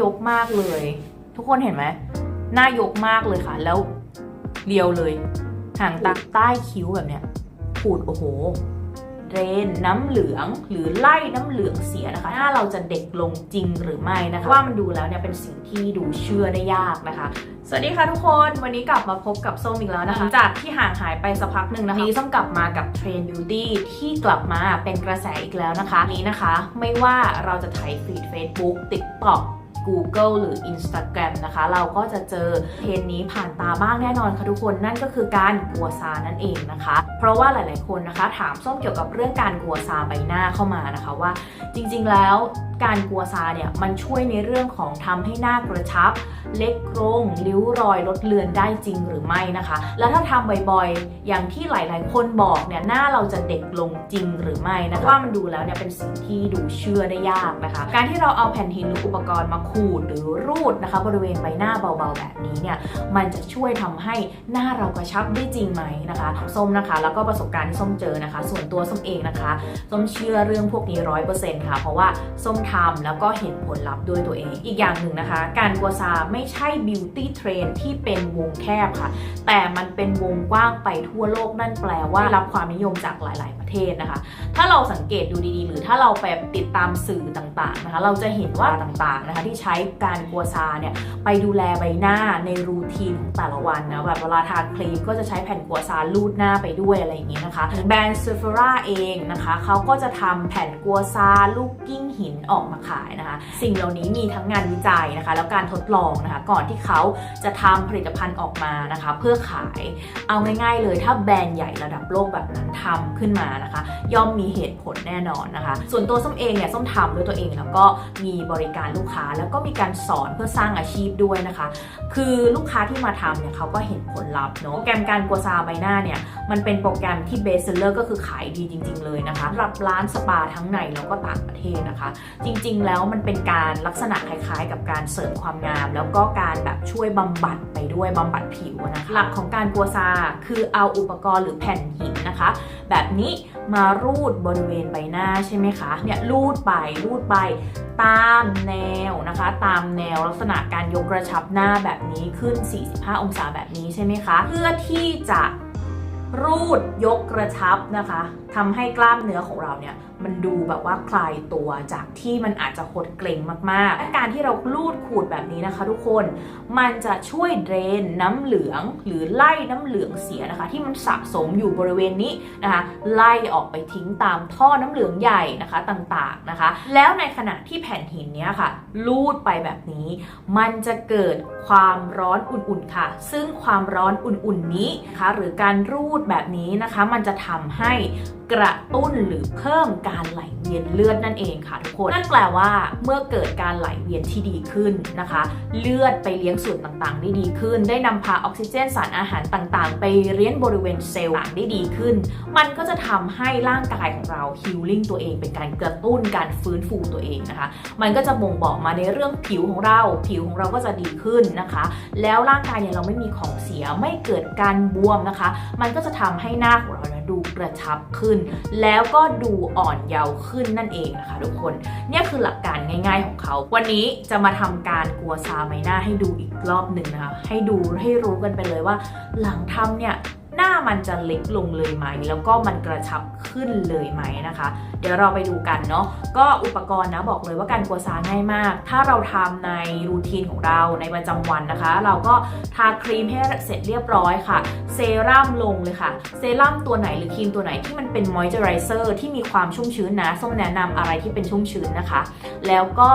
ยกมากเลย ทุกคนเห็นไหมหน้ายกมากเลยค่ะ แล้วเรียวเลยหางตาใต้คิ้วแบบเนี้ยขูดโอ้โหเรนน้ำเหลืองหรือไล่น้ำเหลืองเสียนะคะถ้าเราจะเด็กลงจริงหรือไม่นะคะ ว่ามันดูแล้วเนี่ยเป็นสิ่งที่ดูเชื่อได้ยากนะคะ สวัสดีค่ะทุกคนวันนี้กลับมาพบกับส้มอีกแล้วนะคะจากที่ห่างหายไปสักพักหนึ่งนะคะนี้ส้มกลับมากับเทรนด์บิวตี้ที่กลับมาเป็นกระแสอีกแล้วนะคะนี้นะคะ ไม่ว่าเราจะถ่ายฟีด Facebook TikTok Google หรือ Instagram นะคะ เราก็จะเจอเทรนนี้ผ่านตาบ้างแน่นอนค่ะทุกคนนั่นก็คือการกัวซานั่นเองนะคะ เพราะว่าหลาย ๆ คนนะคะ ถามส้มเกี่ยวกับเรื่องการกัวซาใบหน้าเข้ามานะคะว่า จริง ๆ แล้ว การกัวซาเนี่ยมันช่วยในเรื่องของทำให้หน้ากระชับ เล็กโครงริ้วรอยลดเลือนได้จริงหรือไม่นะคะ แล้วถ้าทำบ่อยๆ อย่างที่หลายๆ คนบอกเนี่ยหน้าเราจะเด็กลงจริงหรือไม่นะคะว่ามันดูแล้วเนี่ยเป็นสิ่งที่ดูเชื่อได้ยากนะคะ การที่เราเอาแผ่นหินหรืออุปกรณ์มาขูดหรือรูดนะคะ บริเวณใบหน้าเบาๆ แบบนี้เนี่ยมันจะช่วยทำให้หน้าเรากระชับได้จริงไหมนะคะส้มนะคะ แล้วก็ประสบการณ์ที่ส้มเจอนะคะ ส่วนตัวส้มเองนะคะส้มเชื่อเรื่องพวกนี้ร้อยเปอร์เซ็นต์ค่ะเพราะว่าส้มทำแล้วก็เห็นผลลัพธ์ด้วยตัวเอง อีกอย่างหนึ่งนะคะ การกัวซาไม่ใช่บิวตี้เทรนที่เป็นวงแคบค่ะ แต่มันเป็นวงกว้างไปทั่วโลกนั่นแปลว่ารับความนิยมจากหลาย ๆ เทศนะคะ ถ้าเราสังเกตดูดีๆ หรือถ้าเราไปติดตามสื่อต่างๆนะคะ เราจะเห็นว่าต่างๆนะคะที่ใช้การกัวซาเนี่ยไปดูแลใบหน้าในรูทีนของแต่ละวันนะแบบเวลาทาครีมก็จะใช้แผ่นกัวซาลูดหน้าไปด้วยอะไรอย่างเงี้ยนะคะแบรนด์เซฟราเองนะคะเขาก็จะทำแผ่นกัวซาลูกกิ้งหินออกมาขายนะคะ สิ่งเหล่านี้มีทั้งงานวิจัยนะคะ แล้วการทดลองนะคะ ก่อนที่เขาจะทำผลิตภัณฑ์ออกมานะคะ เพื่อขายเอาง่ายๆเลยถ้าแบรนด์ใหญ่ระดับโลกแบบนั้นทำขึ้นมานะคะ ย่อมมีเหตุผลแน่นอนนะคะ ส่วนตัวส้มเองเนี่ยส้มทำด้วยตัวเองแล้วก็มีบริการลูกค้าแล้วก็มีการสอนเพื่อสร้างอาชีพด้วยนะคะ คือลูกค้าที่มาทำเนี่ยเขาก็เห็นผลลัพธ์เนาะโปรแกรมการกัวซาใบหน้าเนี่ยมันเป็นโปรแกรมที่เบสเซอร์ก็คือขายดีจริง ๆ เลยนะคะสำหรับร้านสปาทั้งในแล้วก็ต่างประเทศนะคะ จริง ๆ แล้วมันเป็นการลักษณะคล้ายๆ กับการเสริมความงาม แล้วก็การแบบช่วยบำบัดไปด้วยบำบัดผิวนะคะหลักของการกัวซาคือเอาอุปกรณ์หรือแผ่นหินนะคะ แบบนี้มารูดบริเวณใบหน้าใช่ไหมคะเนี่ยรูดไปรูดไปตามแนวนะคะ ตามแนวลักษณะการยกกระชับหน้าแบบนี้ขึ้น 45 องศาแบบนี้ใช่ไหมคะ เพื่อที่จะรูดยกกระชับนะคะทำให้กล้ามเนื้อของเราเนี่ย มันดูแบบว่าคลายตัวจากที่มันอาจจะหดเกร็งมากๆ การที่เราลูดขูดแบบนี้นะคะ ทุกคน มันจะช่วยเดรนน้ำเหลืองหรือไล่น้ำเหลืองเสียนะคะ ที่มันสะสมอยู่บริเวณนี้นะคะ ไล่ออกไปทิ้งตามท่อน้ำเหลืองใหญ่นะคะต่างๆนะคะ แล้วในขณะที่แผ่นหินเนี้ยค่ะ ลูดไปแบบนี้ มันจะเกิด ความร้อนอุ่นๆค่ะ ซึ่งความร้อนอุ่นๆนี้นะคะหรือการรูดแบบนี้นะคะ มันจะทำให้กระตุ้นหรือเพิ่มการไหลเวียนเลือดนั่นเองค่ะทุกคน นั่นแปลว่าเมื่อเกิดการไหลเวียนที่ดีขึ้นนะคะ เลือดไปเลี้ยงส่วนต่างๆ ได้ดีขึ้น ได้นำพาออกซิเจนสารอาหารต่างๆ ไปเลี้ยงบริเวณเซลล์ต่างได้ดีขึ้น มันก็จะทำให้ร่างกายของเราฮิลลิ่งตัวเอง เป็นการกระตุ้นการฟื้นฟูตัวเองนะคะ มันก็จะบ่งบอกมาในเรื่องผิวของเรา ผิวของเราก็จะดีขึ้นนะคะ แล้วร่างกายเนี่ยเราไม่มีของเสียไม่เกิดการบวมนะคะ มันก็จะทำให้หน้าของเราดูกระชับขึ้น แล้วก็ดูอ่อนเยาว์ขึ้นนั่นเองนะคะทุกคนเนี่ยคือหลักการง่าย ๆของเขา วันนี้จะมาทำการกัวซาใบหน้าให้ดูอีกรอบหนึ่งนะคะให้ดูให้รู้กันไปเลยว่า หลังทำเนี่ยหน้ามันจะเล็กลงเลยไหม แล้วก็มันกระชับขึ้นเลยไหมนะคะ เดี๋ยวเราไปดูกันเนาะก็อุปกรณ์นะบอกเลยว่าการกัวซาง่ายมาก ถ้าเราทำในรูทีนของเราในประจำวันนะคะ เราก็ทาครีมให้เสร็จเรียบร้อยค่ะ เซรั่มลงเลยค่ะ เซรั่มตัวไหนหรือครีมตัวไหนที่มันเป็นมอยเจอไรเซอร์ที่มีความชุ่มชื้นนะส้มแนะนำอะไรที่เป็นชุ่มชื้นนะคะ แล้วก็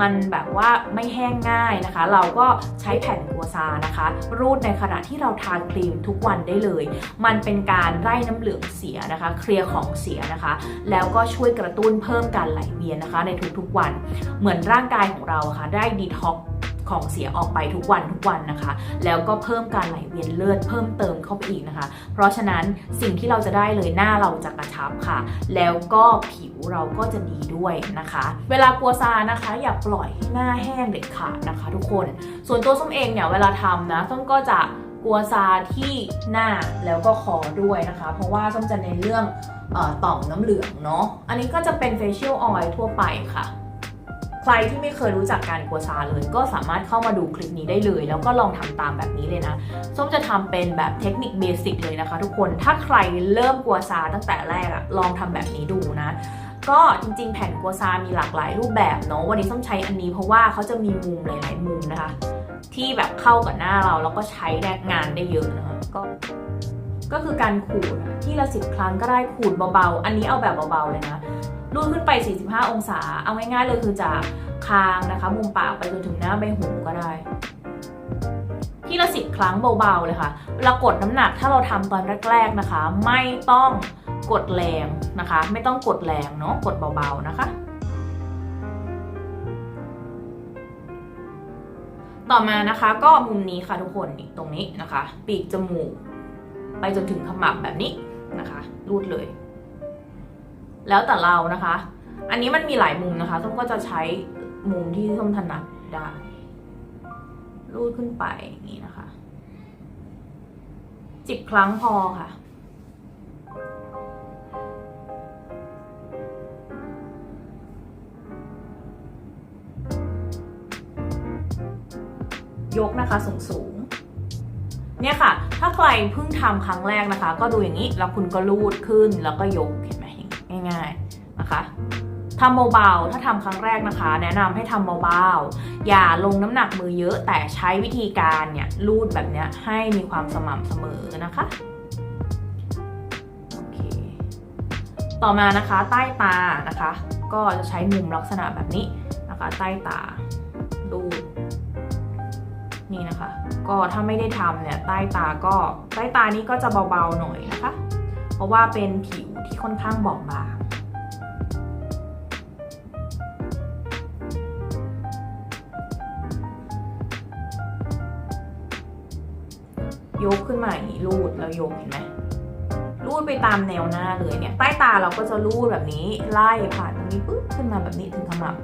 มันแบบว่าไม่แห้งง่ายนะคะ เราก็ใช้แผ่นกัวซานะคะ รูดในขณะที่เราทาครีมทุกวันได้เลย มันเป็นการไล่น้ำเหลืองเสียนะคะ เคลียร์ของเสียนะคะ แล้วก็ช่วยกระตุ้นเพิ่มการไหลเวียนนะคะ ในทุกๆวัน เหมือนร่างกายของเราค่ะ ได้ดีท็อกของเสียออกไปทุกวันทุกวันนะคะ แล้วก็เพิ่มการไหลเวียนเลือดเพิ่มเติมเข้าไปอีกนะคะ เพราะฉะนั้นสิ่งที่เราจะได้เลยหน้าเราจะกระชับค่ะ แล้วก็ผิวเราก็จะดีด้วยนะคะ เวลากลัวซานะคะ อย่าปล่อยให้หน้าแห้งเด็ดขาดนะคะ ทุกคน ส่วนตัวส้มเองเนี่ยเวลาทำนะส้มก็จะกลัวซาที่หน้าแล้วก็คอด้วยนะคะ เพราะว่าส้มจะในนเรื่อง ต่อมน้ำเหลืองเนาะ อันนี้ก็จะเป็น facial oil ทั่วไปค่ะ ใครที่ไม่เคยรู้จักการกัวซาเลย ก็สามารถเข้ามาดูคลิปนี้ได้เลย แล้วก็ลองทำตามแบบนี้เลยนะ ส้มจะทำเป็นแบบเทคนิคเบสิกเลยนะคะทุกคน ถ้าใครเริ่มกัวซาตั้งแต่แรกอะลองทำแบบนี้ดูนะก็จริงๆ แผ่นกัวซามีหลากหลายรูปแบบเนาะวันนี้ส้มใช้อันนี้เพราะว่าเขาจะมีมุมหลายๆมุมนะคะ ที่แบบเข้ากับหน้าเราแล้วก็ใช้แรงงานได้เยอะนะคะก็ ก็คือการขูดที่ละสิบครั้งก็ได้ขูดเบาๆ อันนี้เอาแบบเบาๆเลยนะรูดขึ้นไป 45 องศา เอาง่ายๆเลยคือจากคางนะคะ มุมปากไปจนถึงหน้าใบหูก็ได้ ที่ละสิบครั้งเบาๆเลยค่ะเวลากดน้ำหนักถ้าเราทำตอนแรกๆนะคะ ไม่ต้องกดแรงนะคะ ไม่ต้องกดแรงเนาะกดเบาๆนะคะต่อมานะคะก็มุมนี้ค่ะทุกคนตรงนี้นะคะ ปีกจมูก ไปจนถึงขมับแบบนี้นะคะรูดเลย แล้วแต่เรานะคะ อันนี้มันมีหลายมุมนะคะส้มก็จะใช้มุมที่ส้มถนัดได้รูดขึ้นไปอย่างนี้นะคะสิบครั้งพอค่ะยกนะคะสูงสูง เนี่ยค่ะ ถ้าใครเพิ่งทำครั้งแรกนะคะ ก็ดูอย่างนี้ แล้วคุณก็ลูดขึ้นแล้วก็ยกเห็นไหมง่ายๆนะคะทำเบาๆ ถ้าทำครั้งแรกนะคะ แนะนำให้ทำเบาๆ อย่าลงน้ำหนักมือเยอะ แต่ใช้วิธีการเนี่ยลูดแบบเนี้ยให้มีความสม่ำเสมอนะคะโอเคต่อมานะคะใต้ตานะคะ ก็จะใช้มุมลักษณะแบบนี้นะคะ ใต้ตาลูด นี่นะคะ ก็ถ้าไม่ได้ทำเนี่ยใต้ตาก็ใต้ตานี้ก็จะเบาๆหน่อยนะคะ เพราะว่าเป็นผิวที่ค่อนข้างบอบบางยกขึ้นมาอย่างนี้รูดแล้วยกเห็นไหมรูดไปตามแนวหน้าเลยเนี่ย ใต้ตาเราก็จะรูดแบบนี้ไล่ผ่านตรงนี้ปุ๊บขึ้นมาแบบนี้ถึงขมับ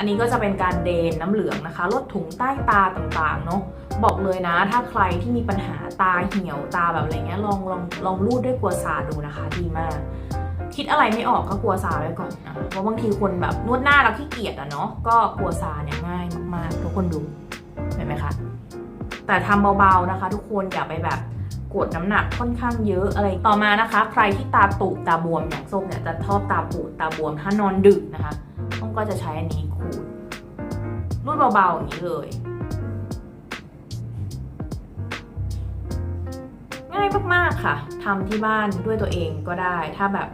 อันนี้ก็จะเป็นการเดนน้ำเหลืองนะคะ ลดถุงใต้ตาต่างๆเนาะบอกเลยนะ ถ้าใครที่มีปัญหาตาเหี่ยวตาแบบอะไรเงี้ยลองลองลองรูดด้วยกัวซาดูนะคะ ดีมาก คิดอะไรไม่ออกก็กัวซาไว้ก่อนนะเพราะบางทีคนแบบนวดหน้าเราขี้เกียจอะเนาะก็กัวซาเนี่ยง่ายมากๆทุกคนดูเห็นไหมคะแต่ทำเบาๆนะคะ ทุกคนอย่าไปแบบกดน้ำหนักค่อนข้างเยอะอะไรต่อมานะคะ ใครที่ตาตุตาบวมอย่างส้มเนี่ยจะชอบตาปูดตาบวมถ้านอนดึกนะคะ ก็จะใช้อันนี้ขูดรูดเบาๆอย่างนี้เลย ง่ายมากๆค่ะทำที่บ้านด้วยตัวเองก็ได้ ถ้าแบบ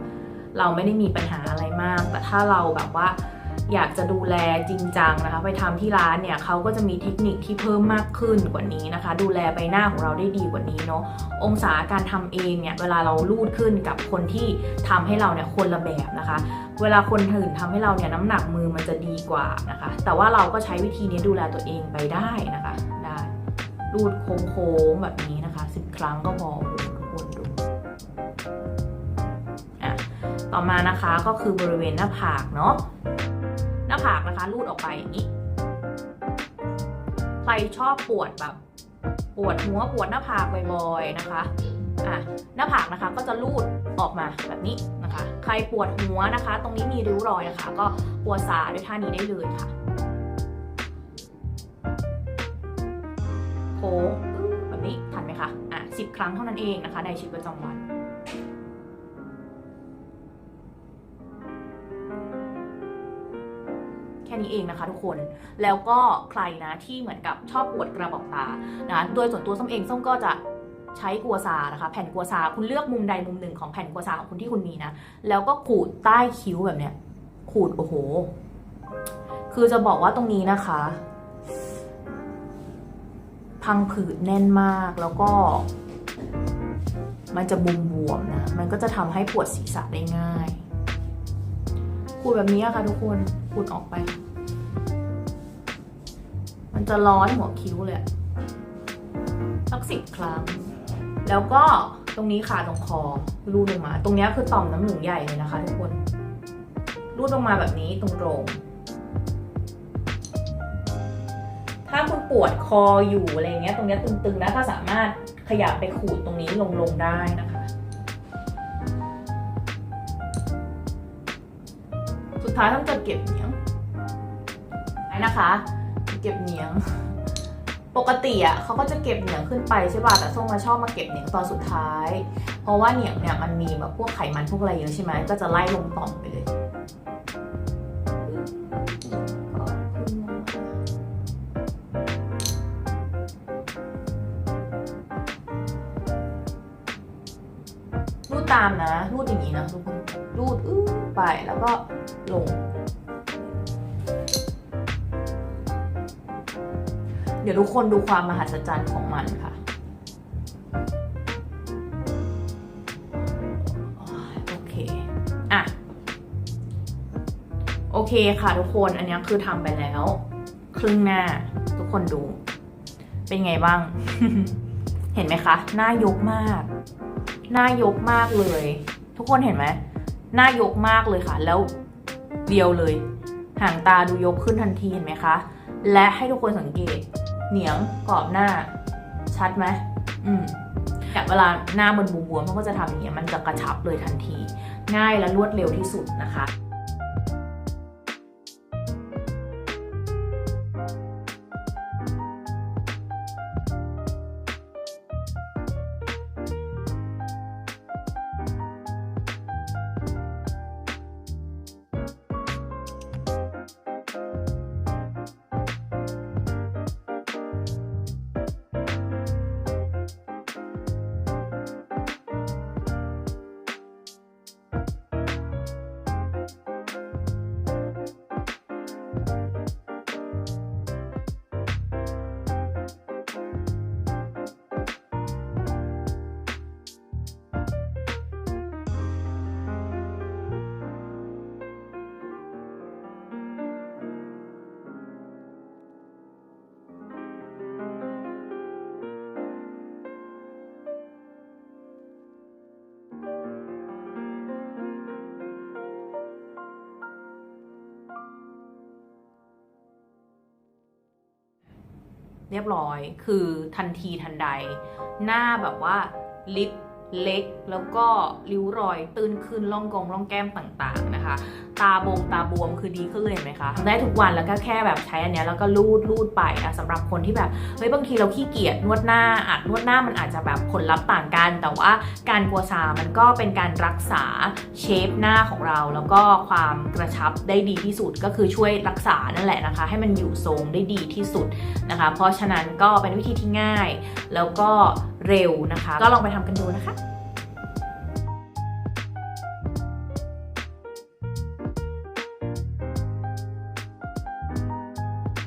เราไม่ได้มีปัญหาอะไรมาก แต่ถ้าเราแบบว่าอยากจะดูแลจริงจังนะคะ ไปทำที่ร้านเนี่ยเขาก็จะมีเทคนิคที่เพิ่มมากขึ้นกว่านี้นะคะ ดูแลใบหน้าของเราได้ดีกว่านี้เนาะองศาการทำเองเนี่ยเวลาเราลูดขึ้นกับคนที่ทำให้เราเนี่ยคนละแบบนะคะ เวลาคนอื่นทำให้เราเนี่ยน้ำหนักมือมันจะดีกว่านะคะ แต่ว่าเราก็ใช้วิธีนี้ดูแลตัวเองไปได้นะคะ ได้รูดโค้งๆแบบนี้นะคะสิบครั้งก็พอทุกคนดูอะต่อมานะคะก็คือบริเวณหน้าผากเนาะหน้าผากนะคะรูดออกไปอย่างนี้ใครชอบปวดแบบปวดหัวปวดหน้าผากบ่อยๆนะคะอะหน้าผากนะคะก็จะรูดออกมาแบบนี้ คะใครปวดหัวนะคะ ตรงนี้มีริ้วรอยนะคะ ก็ปวดสาด้วยท่านี้ได้เลยค่ะโค้งแบบนี้ทันไหมคะอะสิบครั้งเท่านั้นเองนะคะ ในชีวิตประจำวันแค่นี้เองนะคะทุกคน แล้วก็ใครนะที่เหมือนกับชอบปวดกระบอกตานะ โดยส่วนตัวส้มเองส้มก็จะ ใช้กัวซานะคะแผ่นกัวซาคุณเลือกมุมใดมุมหนึ่งของแผ่นกัวซาของคุณที่คุณมีนะ แล้วก็ขูดใต้คิ้วแบบเนี้ย ขูดโอ้โห คือจะบอกว่าตรงนี้นะคะ พังผืดแน่นมากแล้วก็ มันจะบวมบวมๆนะ มันก็จะทำให้ปวดศีรษะได้ง่าย ขูดแบบนี้อะค่ะทุกคนขูดออกไป มันจะร้อนหัวคิ้วเลยสักสิบครั้ง แล้วก็ตรงนี้ค่ะตรงคอรูดลงมา ตรงนี้คือต่อมน้ำเหลืองใหญ่เลยนะคะ ทุกคนรูดลงมาแบบนี้ตรงๆถ้าคุณปวดคออยู่อะไรเงี้ยตรงนี้ตึงๆนะก็สามารถขยับไปขูดตรงนี้ลงๆได้นะคะ สุดท้ายต้องจะเก็บเหนียงนะคะ เก็บเหนียง ปกติอะเขาก็จะเก็บเหนียงขึ้นไปใช่ป่ะแต่ส้มมาชอบมาเก็บเหนียงตอนสุดท้าย เพราะว่าเหนียงเนี่ยมันมีแบบพวกไขมันพวกอะไรเยอะใช่ไหมก็จะไล่ลงต่อมไปเลยรูดตามนะรูดอย่างนี้นะทุกคนรูดอื้อไปแล้วก็ลง ดี๋ยวทุกคนดูความมหัศจรรย์ของมันค่ะโอเคอะโอเคค่ะทุกคนอันนี้คือทำไปแล้ว ครึ่งหน้า ทุกคนดู เป็นไงบ้าง เห็นไหมคะ หน้ายกมาก หน้ายกมากเลย ทุกคนเห็นไหมหน้ายกมากเลยค่ะ แล้วเดียวเลย ห่างตาดูยกขึ้นทันทีเห็นไหมคะ และให้ทุกคนสังเกต เหนียงกรอบหน้า ชัดไหมอืมแต่เวลาหน้ามันบวมๆมันก็จะทำอย่างเงี้ยมันจะกระชับเลยทันที ง่ายและรวดเร็วที่สุดนะคะ เรียบร้อย คือทันทีทันใด หน้าแบบว่าลิปเล็ก แล้วก็ริ้วรอยตื้นขึ้นล่องกงล่องแก้มต่างๆนะคะ ตาบงตาบวมคือดีขึ้นเลยเห็นไหมคะทำได้ทุกวันแล้วก็แค่แบบใช้อันเนี้ยแล้วก็ลูดลูดไปอะสำหรับคนที่แบบเฮ้ยบางทีเราขี้เกียจนวดหน้าอาจนวดหน้ามันอาจจะแบบผลลัพธ์ต่างกัน แต่ว่าการกัวซามันก็เป็นการรักษาเชฟหน้าของเรา แล้วก็ความกระชับได้ดีที่สุดก็คือช่วยรักษานั่นแหละนะคะ ให้มันอยู่ทรงได้ดีที่สุดนะคะ เพราะฉะนั้นก็เป็นวิธีที่ง่าย แล้วก็เร็วนะคะ ก็ลองไปทำกันดูนะคะ